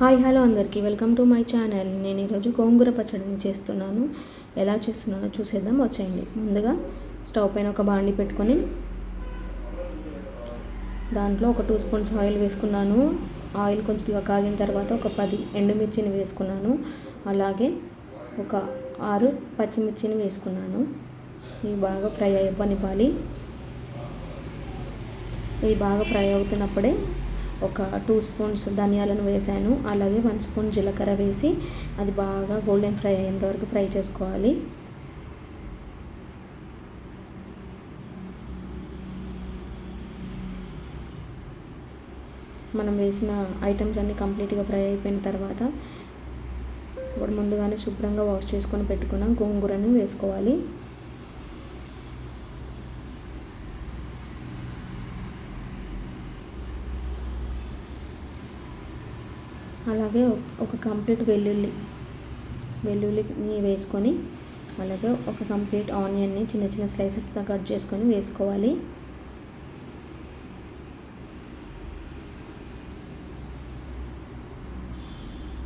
Hi hello అందరికీ. Welcome to my channel. నేను ఈరోజు గోంగూర పచ్చడిని చేస్తున్నాను. ఎలా చేస్తున్నానో చూసేద్దాం. వచ్చేయండి. ముందుగా స్టవ్ పైన ఒక బాండి పెట్టుకొని దాంట్లో ఒక టూ స్పూన్స్ ఆయిల్ వేసుకున్నాను. ఆయిల్ కొంచెంగా కాగిన తర్వాత ఒక పది ఎండుమిర్చిని వేసుకున్నాను. అలాగే ఒక ఆరు పచ్చిమిర్చిని వేసుకున్నాను. ఇవి బాగా ఫ్రై అవ్వనివ్వాలి. ఇది బాగా ఫ్రై అవుతున్నప్పుడే ఒక టూ స్పూన్స్ ధనియాలను వేసాను. అలాగే వన్ స్పూన్ జీలకర్ర వేసి అది బాగా గోల్డెన్ ఫ్రై అయ్యేంత వరకు ఫ్రై చేసుకోవాలి. మనం వేసిన ఐటమ్స్ అన్నీ కంప్లీట్గా ఫ్రై అయిపోయిన తర్వాత ఇప్పుడు ముందుగానే శుభ్రంగా వాష్ చేసుకొని పెట్టుకున్న గోంగూరని వేసుకోవాలి. అలాగే ఒక కంప్లీట్ వెల్లుల్లి వెల్లుల్లిని వేసుకొని అలాగే ఒక కంప్లీట్ ఆనియన్ని చిన్న చిన్న స్లైసెస్గా కట్ చేసుకొని వేసుకోవాలి.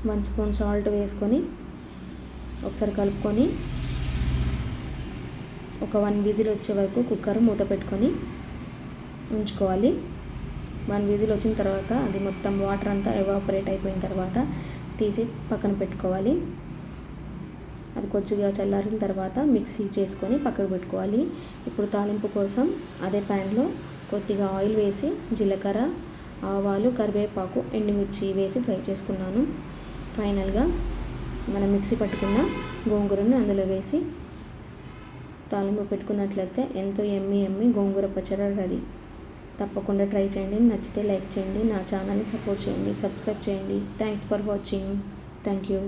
వన్ స్పూన్ సాల్ట్ వేసుకొని ఒకసారి కలుపుకొని ఒక వన్ విజిల్ వచ్చే వరకు కుక్కర్ మూత పెట్టుకొని ఉంచుకోవాలి. వన్ విజిల్ వచ్చిన తర్వాత అది మొత్తం వాటర్ అంతా ఎవాపరేట్ అయిపోయిన తర్వాత తీసి పక్కన పెట్టుకోవాలి. అది కొద్దిగా చల్లారిన తర్వాత మిక్సీ చేసుకొని పక్కకు పెట్టుకోవాలి. ఇప్పుడు తాలింపు కోసం అదే ప్యాన్లో కొద్దిగా ఆయిల్ వేసి జీలకర్ర ఆవాలు కరివేపాకు ఎండుమిర్చి వేసి ఫ్రై చేసుకున్నాను. ఫైనల్గా మనం మిక్సీ పట్టుకున్న గోంగూరని అందులో వేసి తాలింపు పెట్టుకున్నట్లయితే ఎంతో ఎమ్మి ఎమ్మి గోంగూర పచ్చడి రెడీ. తప్పకుండా ట్రై చేయండి. నచ్చితే లైక్ చేయండి. నా ఛానల్ని సపోర్ట్ చేయండి. సబ్స్క్రైబ్ చేయండి. Thanks for watching thank you